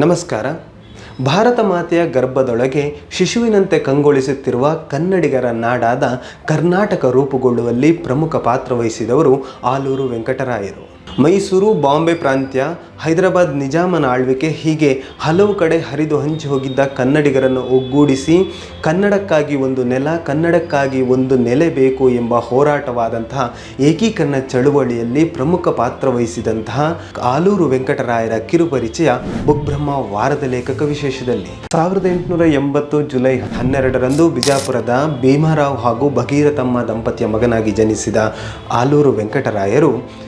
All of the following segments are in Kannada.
ನಮಸ್ಕಾರ. ಭಾರತ ಮಾತೆಯ ಗರ್ಭದೊಳಗೆ ಶಿಶುವಿನಂತೆ ಕಂಗೊಳಿಸುತ್ತಿರುವ ಕನ್ನಡಿಗರ ನಾಡಾದ ಕರ್ನಾಟಕ ರೂಪುಗೊಳ್ಳುವಲ್ಲಿ ಪ್ರಮುಖ ಪಾತ್ರ ವಹಿಸಿದವರು ಆಲೂರು ವೆಂಕಟರಾಯರು. ಮೈಸೂರು ಬಾಂಬೆ ಪ್ರಾಂತ್ಯ ಹೈದರಾಬಾದ್ ನಿಜಾಮನ ಆಳ್ವಿಕೆ ಹೀಗೆ ಹಲವು ಕಡೆ ಹರಿದು ಹಂಚಿ ಹೋಗಿದ್ದ ಕನ್ನಡಿಗರನ್ನು ಒಗ್ಗೂಡಿಸಿ ಕನ್ನಡಕ್ಕಾಗಿ ಒಂದು ನೆಲ, ಕನ್ನಡಕ್ಕಾಗಿ ಒಂದು ನೆಲೆ ಬೇಕು ಎಂಬ ಹೋರಾಟವಾದಂತಹ ಏಕೀಕರಣ ಚಳುವಳಿಯಲ್ಲಿ ಪ್ರಮುಖ ಪಾತ್ರ ವಹಿಸಿದಂತಹ ಆಲೂರು ವೆಂಕಟರಾಯರ ಕಿರುಪರಿಚಯ ಬುಗ್ಬ್ರಹ್ಮ ವಾರದ ಲೇಖಕ ವಿಶೇಷದಲ್ಲಿ. ಸಾವಿರದ ಎಂಟುನೂರ ಎಂಬತ್ತು ಜುಲೈ ಹನ್ನೆರಡರಂದು ಬಿಜಾಪುರದ ಭೀಮರಾವ್ ಹಾಗೂ ಭಗೀರಥಮ್ಮ ದಂಪತಿಯ ಮಗನಾಗಿ ಜನಿಸಿದ ಆಲೂರು ವೆಂಕಟರಾಯರು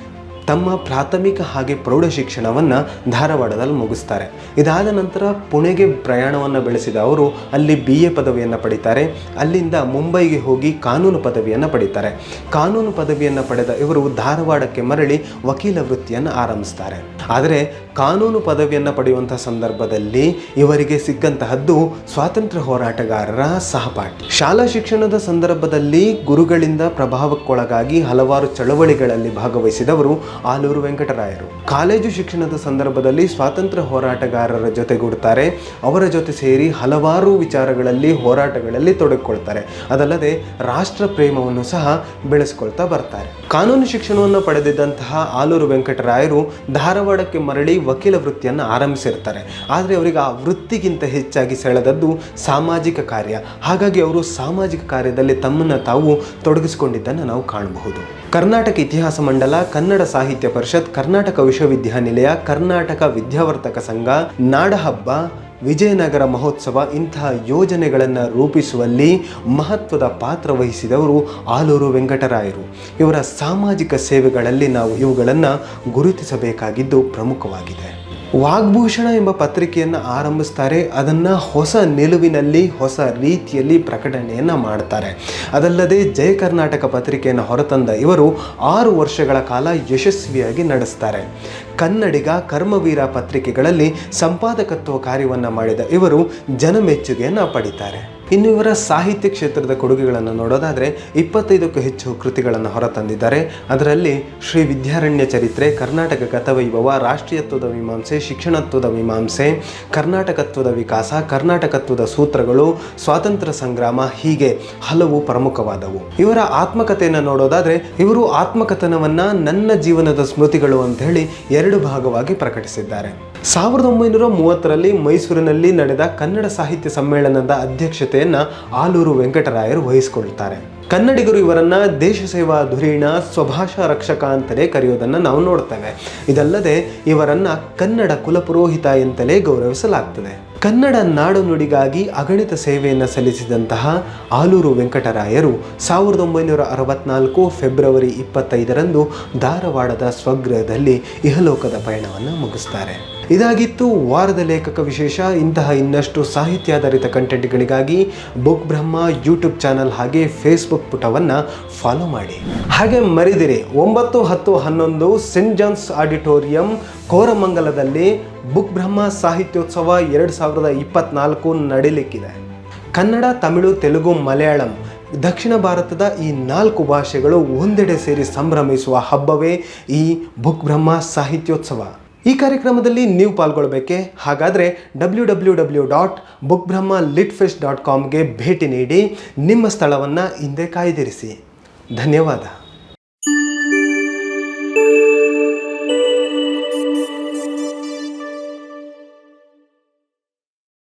ತಮ್ಮ ಪ್ರಾಥಮಿಕ ಹಾಗೆ ಪ್ರೌಢ ಶಿಕ್ಷಣವನ್ನು ಧಾರವಾಡದಲ್ಲಿ ಮುಗಿಸ್ತಾರೆ. ಇದಾದ ನಂತರ ಪುಣೆಗೆ ಪ್ರಯಾಣವನ್ನು ಬೆಳೆಸಿದ ಅವರು ಅಲ್ಲಿ ಬಿ ಎ ಪದವಿಯನ್ನು ಪಡಿತಾರೆ. ಅಲ್ಲಿಂದ ಮುಂಬೈಗೆ ಹೋಗಿ ಕಾನೂನು ಪದವಿಯನ್ನು ಪಡಿತಾರೆ. ಕಾನೂನು ಪದವಿಯನ್ನು ಪಡೆದ ಇವರು ಧಾರವಾಡಕ್ಕೆ ಮರಳಿ ವಕೀಲ ವೃತ್ತಿಯನ್ನು ಆರಂಭಿಸ್ತಾರೆ. ಆದರೆ ಕಾನೂನು ಪದವಿಯನ್ನು ಪಡೆಯುವಂಥ ಸಂದರ್ಭದಲ್ಲಿ ಇವರಿಗೆ ಸಿಕ್ಕಂತಹದ್ದು ಸ್ವಾತಂತ್ರ್ಯ ಹೋರಾಟಗಾರರ ಸಹಪಾಠಿ. ಶಾಲಾ ಶಿಕ್ಷಣದ ಸಂದರ್ಭದಲ್ಲಿ ಗುರುಗಳಿಂದ ಪ್ರಭಾವಕ್ಕೊಳಗಾಗಿ ಹಲವಾರು ಚಳವಳಿಗಳಲ್ಲಿ ಭಾಗವಹಿಸಿದವರು ಆಲೂರು ವೆಂಕಟರಾಯರು. ಕಾಲೇಜು ಶಿಕ್ಷಣದ ಸಂದರ್ಭದಲ್ಲಿ ಸ್ವಾತಂತ್ರ್ಯ ಹೋರಾಟಗಾರರ ಜೊತೆಗೂಡುತ್ತಾರೆ ಅವರ ಜೊತೆ ಸೇರಿ ಹಲವಾರು ವಿಚಾರಗಳಲ್ಲಿ ಹೋರಾಟಗಳಲ್ಲಿ ತೊಡಗಿಕೊಳ್ತಾರೆ. ಅದಲ್ಲದೆ ರಾಷ್ಟ್ರ ಪ್ರೇಮವನ್ನು ಸಹ ಬೆಳೆಸ್ಕೊಳ್ತಾ ಬರ್ತಾರೆ. ಕಾನೂನು ಶಿಕ್ಷಣವನ್ನು ಪಡೆದಿದ್ದಂತಹ ಆಲೂರು ವೆಂಕಟರಾಯರು ಧಾರವಾಡಕ್ಕೆ ಮರಳಿ ವಕೀಲ ವೃತ್ತಿಯನ್ನು ಆರಂಭಿಸಿರ್ತಾರೆ. ಆದರೆ ಅವರಿಗೆ ಆ ವೃತ್ತಿಗಿಂತ ಹೆಚ್ಚಾಗಿ ಸೆಳೆದದ್ದು ಸಾಮಾಜಿಕ ಕಾರ್ಯ. ಹಾಗಾಗಿ ಅವರು ಸಾಮಾಜಿಕ ಕಾರ್ಯದಲ್ಲಿ ತಮ್ಮನ್ನು ತಾವು ತೊಡಗಿಸಿಕೊಂಡಿದ್ದನ್ನು ನಾವು ಕಾಣಬಹುದು. ಕರ್ನಾಟಕ ಇತಿಹಾಸ ಮಂಡಲ ಕನ್ನಡ ಸಾಹಿತ್ಯ ಪರಿಷತ್ ಕರ್ನಾಟಕ ವಿಶ್ವವಿದ್ಯಾನಿಲಯ, ಕರ್ನಾಟಕ ವಿದ್ಯಾವರ್ತಕ ಸಂಘ, ನಾಡಹಬ್ಬ, ವಿಜಯನಗರ ಮಹೋತ್ಸವ ಇಂತಹ ಯೋಜನೆಗಳನ್ನು ರೂಪಿಸುವಲ್ಲಿ ಮಹತ್ವದ ಪಾತ್ರ ವಹಿಸಿದವರು ಆಲೂರು ವೆಂಕಟರಾಯರು. ಇವರ ಸಾಮಾಜಿಕ ಸೇವೆಗಳಲ್ಲಿ ನಾವು ಇವುಗಳನ್ನು ಗುರುತಿಸಬೇಕಾಗಿದ್ದು ಪ್ರಮುಖವಾಗಿದೆ. ವಾಗ್ಭೂಷಣ ಎಂಬ ಪತ್ರಿಕೆಯನ್ನು ಆರಂಭಿಸ್ತಾರೆ. ಅದನ್ನು ಹೊಸ ನಿಲುವಿನಲ್ಲಿ, ಹೊಸ ರೀತಿಯಲ್ಲಿ ಪ್ರಕಟಣೆಯನ್ನು ಮಾಡ್ತಾರೆ. ಅದಲ್ಲದೆ ಜಯ ಕರ್ನಾಟಕ ಪತ್ರಿಕೆಯನ್ನು ಹೊರತಂದ ಇವರು ಆರು ವರ್ಷಗಳ ಕಾಲ ಯಶಸ್ವಿಯಾಗಿ ನಡೆಸ್ತಾರೆ. ಕನ್ನಡಿಗ, ಕರ್ಮವೀರ ಪತ್ರಿಕೆಗಳಲ್ಲಿ ಸಂಪಾದಕತ್ವ ಕಾರ್ಯವನ್ನು ಮಾಡಿದ ಇವರು ಜನಮೆಚ್ಚುಗೆಯನ್ನು ಪಡಿತಾರೆ. ಇನ್ನು ಇವರ ಸಾಹಿತ್ಯ ಕ್ಷೇತ್ರದ ಕೊಡುಗೆಗಳನ್ನು ನೋಡೋದಾದರೆ ಇಪ್ಪತ್ತೈದಕ್ಕೂ ಹೆಚ್ಚು ಕೃತಿಗಳನ್ನು ಹೊರತಂದಿದ್ದಾರೆ. ಅದರಲ್ಲಿ ಶ್ರೀ ವಿದ್ಯಾರಣ್ಯ ಚರಿತ್ರೆ, ಕರ್ನಾಟಕ ಗತವೈಭವ ರಾಷ್ಟ್ರೀಯತ್ವದ ಮೀಮಾಂಸೆ, ಶಿಕ್ಷಣತ್ವದ ಮೀಮಾಂಸೆ, ಕರ್ನಾಟಕತ್ವದ ವಿಕಾಸ, ಕರ್ನಾಟಕತ್ವದ ಸೂತ್ರಗಳು, ಸ್ವಾತಂತ್ರ್ಯ ಸಂಗ್ರಾಮ ಹೀಗೆ ಹಲವು ಪ್ರಮುಖವಾದವು. ಇವರ ಆತ್ಮಕಥೆಯನ್ನು ನೋಡೋದಾದರೆ ಇವರು ಆತ್ಮಕಥನವನ್ನು ನನ್ನ ಜೀವನದ ಸ್ಮೃತಿಗಳು ಅಂತ ಹೇಳಿ ಎರಡು ಭಾಗವಾಗಿ ಪ್ರಕಟಿಸಿದ್ದಾರೆ. ಸಾವಿರದ ಒಂಬೈನೂರ ಮೂವತ್ತರಲ್ಲಿ ಮೈಸೂರಿನಲ್ಲಿ ನಡೆದ ಕನ್ನಡ ಸಾಹಿತ್ಯ ಸಮ್ಮೇಳನದ ಅಧ್ಯಕ್ಷತೆಯನ್ನು ಆಲೂರು ವೆಂಕಟರಾಯರು ವಹಿಸಿಕೊಳ್ತಾರೆ ಕನ್ನಡಿಗರು ಇವರನ್ನು ದೇಶ ಸೇವಾ ಧುರೀಣ, ಸ್ವಭಾಷಾ ರಕ್ಷಕ ಅಂತಲೇ ಕರೆಯೋದನ್ನು ನಾವು ನೋಡ್ತೇವೆ. ಇದಲ್ಲದೆ ಇವರನ್ನು ಕನ್ನಡ ಕುಲಪುರೋಹಿತ ಎಂತಲೇ ಗೌರವಿಸಲಾಗ್ತದೆ. ಕನ್ನಡ ನಾಡು ನುಡಿಗಾಗಿ ಅಗಣಿತ ಸೇವೆಯನ್ನು ಸಲ್ಲಿಸಿದಂತಹ ಆಲೂರು ವೆಂಕಟರಾಯರು ಸಾವಿರದ ಒಂಬೈನೂರ ಅರವತ್ನಾಲ್ಕು ಫೆಬ್ರವರಿ ಇಪ್ಪತ್ತೈದರಂದು ಧಾರವಾಡದ ಸ್ವಗೃಹದಲ್ಲಿ ಇಹಲೋಕದ ಪಯಣವನ್ನು ಮುಗಿಸ್ತಾರೆ. ಇದಾಗಿತ್ತು ವಾರದ ಲೇಖಕ ವಿಶೇಷ. ಇಂತಹ ಇನ್ನಷ್ಟು ಸಾಹಿತ್ಯಾಧಾರಿತ ಕಂಟೆಂಟ್ಗಳಿಗಾಗಿ ಬುಕ್ ಬ್ರಹ್ಮ ಯೂಟ್ಯೂಬ್ ಚಾನಲ್ ಹಾಗೆ ಫೇಸ್ಬುಕ್ ಪುಟವನ್ನು ಫಾಲೋ ಮಾಡಿ. ಹಾಗೆ ಮರಿದಿರಿ, ಒಂಬತ್ತು ಹತ್ತು ಹನ್ನೊಂದು ಸೆಂಟ್ ಜಾನ್ಸ್ ಆಡಿಟೋರಿಯಂ ಕೋರಮಂಗಲದಲ್ಲಿ ಬುಕ್ ಬ್ರಹ್ಮ ಸಾಹಿತ್ಯೋತ್ಸವ ಎರಡು ಸಾವಿರದ ಇಪ್ಪತ್ನಾಲ್ಕು ನಡೀಲಿಕ್ಕಿದೆ. ಕನ್ನಡ, ತಮಿಳು, ತೆಲುಗು, ಮಲಯಾಳಂ, ದಕ್ಷಿಣ ಭಾರತದ ಈ ನಾಲ್ಕು ಭಾಷೆಗಳು ಒಂದೆಡೆ ಸೇರಿ ಸಂಭ್ರಮಿಸುವ ಹಬ್ಬವೇ ಈ ಬುಕ್ ಬ್ರಹ್ಮ ಸಾಹಿತ್ಯೋತ್ಸವ. ಈ ಕಾರ್ಯಕ್ರಮದಲ್ಲಿ ನೀವು ಪಾಲ್ಗೊಳ್ಬೇಕೆ? ಹಾಗಾದರೆ W W W dot Book Brahma lit fest dot ಕಾಮ್ಗೆ ಭೇಟಿ ನೀಡಿ ನಿಮ್ಮ ಸ್ಥಳವನ್ನು ಹಿಂದೆ ಕಾಯ್ದಿರಿಸಿ. ಧನ್ಯವಾದ.